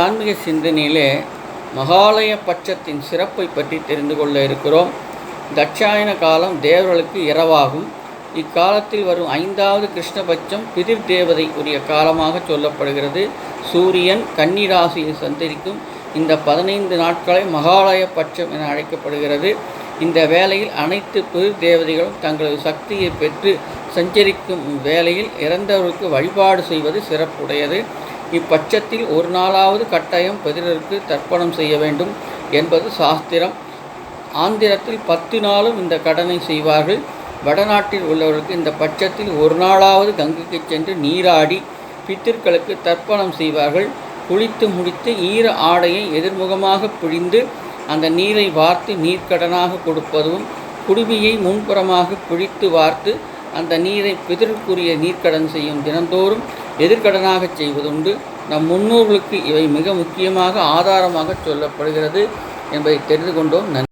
ஆன்மீக சிந்தனையிலே மகாலய பட்சத்தின் சிறப்பை பற்றி தெரிந்து கொள்ள இருக்கிறோம். தட்சாயன காலம் தேவர்களுக்கு இரவாகும். இக்காலத்தில் வரும் ஐந்தாவது கிருஷ்ணபட்சம் பிதிர் தேவதை உரிய காலமாக சொல்லப்படுகிறது. சூரியன் கன்னிராசியில் சந்தரிக்கும் இந்த பதினைந்து நாட்களை மகாலய பட்சம் என அழைக்கப்படுகிறது. இந்த வேளையில் அனைத்து பிதிர் தேவதைகளும் தங்களது சக்தியை பெற்று சஞ்சரிக்கும் வேளையில் இறந்தவருக்கு வழிபாடு செய்வது சிறப்புடையது. இப்பட்சத்தில் ஒரு நாளாவது கட்டாயம் பிறருக்கு தர்ப்பணம் செய்ய வேண்டும் என்பது சாஸ்திரம். ஆந்திரத்தில் பத்து நாளும் இந்த கடனை செய்வார்கள். வடநாட்டில் உள்ளவர்களுக்கு இந்த பட்சத்தில் ஒரு நாளாவது கங்கைக்கு சென்று நீராடி பித்திர்களுக்கு தர்ப்பணம் செய்வார்கள். குளித்து முடித்து ஈர ஆடையை எதிர்முகமாக பிழிந்து அந்த நீரை வார்த்து நீர்க்கடனாக கொடுப்பதும் குடுமியை முன்புறமாக பிழித்து வார்த்து அந்த நீரை பிதற்குரிய நீர்க்கடன் செய்யும் தினந்தோறும் எதிர்கடனாக செய்வதுண்டு. நம் முன்னோர்களுக்கு இவை மிக முக்கியமாக ஆதாரமாக சொல்லப்படுகிறது என்பதை தெரிந்து கொண்டோம். நன்றி.